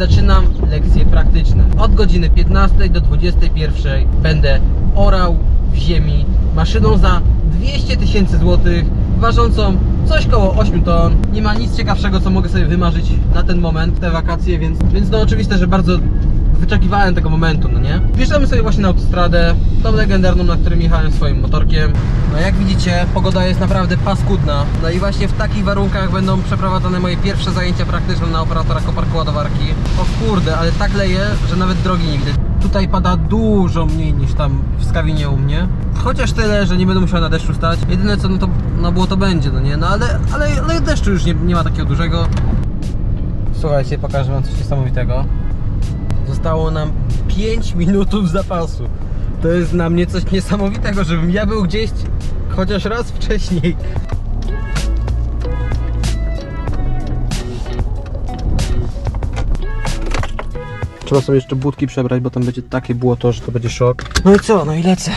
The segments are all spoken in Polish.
Zaczynam lekcje praktyczne. Od godziny 15 do 21 będę orał w ziemi maszyną za 200 tysięcy złotych, ważącą coś koło 8 ton. Nie ma nic ciekawszego, co mogę sobie wymarzyć na ten moment, te wakacje, więc, więc no oczywiste, że bardzo wyczekiwałem tego momentu, no nie? Wjeżdżamy sobie właśnie na autostradę, tą legendarną, na którym jechałem swoim motorkiem. No jak widzicie, pogoda jest naprawdę paskudna. No i właśnie w takich warunkach będą przeprowadzane moje pierwsze zajęcia praktyczne na operatora koparku ładowarki. O kurde, ale tak leje, że nawet drogi nie widać. Tutaj pada dużo mniej niż tam w Skawinie u mnie. Chociaż tyle, że nie będę musiał na deszczu stać. Jedyne co, no to no było to będzie, no nie? No ale, ale, ale deszczu już nie, nie ma takiego dużego. Słuchajcie, pokażę wam coś niesamowitego. Zostało nam 5 minutów zapasu. To jest dla mnie coś niesamowitego, żebym ja był gdzieś chociaż raz wcześniej. Trzeba sobie jeszcze budki przebrać, bo tam będzie takie błoto, że to będzie szok. No i co? No i lecę.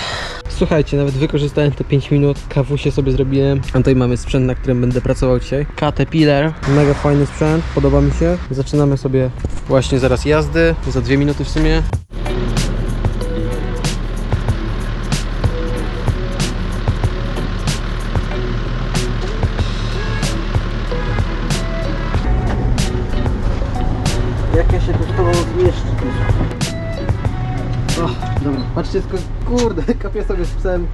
Słuchajcie, nawet wykorzystałem te 5 minut, kawusie sobie zrobiłem. A tutaj mamy sprzęt, na którym będę pracował dzisiaj. Caterpillar, mega fajny sprzęt, podoba mi się. Zaczynamy sobie właśnie zaraz jazdy, za 2 minuty w sumie. Jak ja się tu z tobą zmieszczę? Dobra, patrzcie, tylko kurde, kapię sobie z psem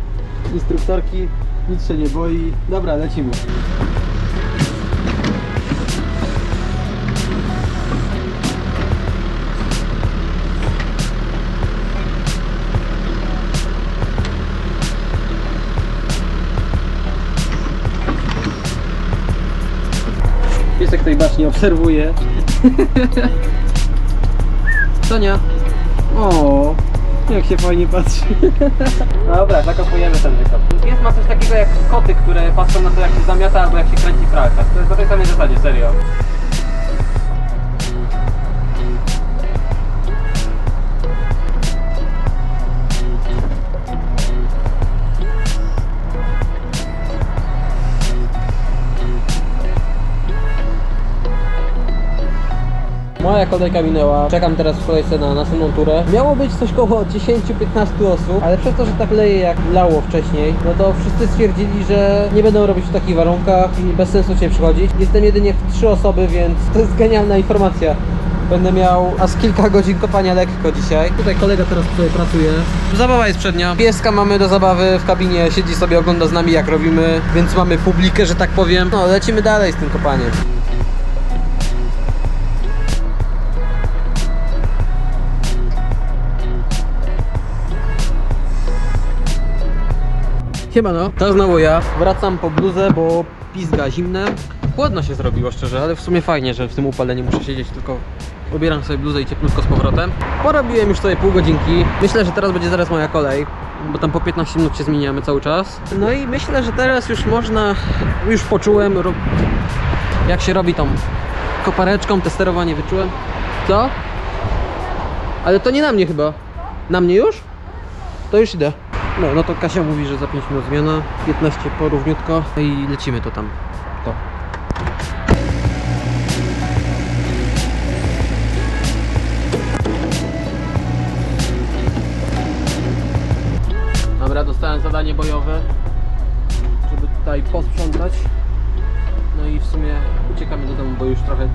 instruktorki, nic się nie boi. Dobra, lecimy. Piesek tej bacznie obserwuje. Sonia. O, jak się fajnie patrzy. Dobra, zakopujemy ten wykop. Pies ma coś takiego jak koty, które patrzą na to jak się zamiata albo jak się kręci pralka. To jest na tej samej zasadzie, serio. Moja kolejka minęła, czekam teraz w kolejce na następną turę. Miało być coś koło 10-15 osób, ale przez to, że tak leje jak lało wcześniej, no to wszyscy stwierdzili, że nie będą robić w takich warunkach i bez sensu cię przychodzić. Jestem jedynie w trzy osoby, więc to jest genialna informacja. Będę miał aż kilka godzin kopania lekko dzisiaj. Tutaj kolega teraz tutaj pracuje. Zabawa jest przednia. Pieska mamy do zabawy w kabinie, siedzi sobie, ogląda z nami jak robimy, więc mamy publikę, że tak powiem. No, lecimy dalej z tym kopaniem. Siemano, to znowu ja. Wracam po bluzę, bo pizga zimne. Chłodno się zrobiło szczerze, ale w sumie fajnie, że w tym upale nie muszę siedzieć, tylko ubieram sobie bluzę i cieplutko z powrotem. Porobiłem już sobie pół godzinki. Myślę, że teraz będzie zaraz moja kolej, bo tam po 15 minut się zmieniamy cały czas. No i myślę, że teraz już można, już poczułem jak się robi tą kopareczką, te sterowanie wyczułem. Co? Ale to nie na mnie chyba. Na mnie już? To już idę. No, no to Kasia mówi, że za 5 minut zmiana, 15 porówniutko no i lecimy to tam. To. Dobra, dostałem zadanie bojowe, żeby tutaj posprzątać. No i w sumie uciekamy do domu, bo już trochę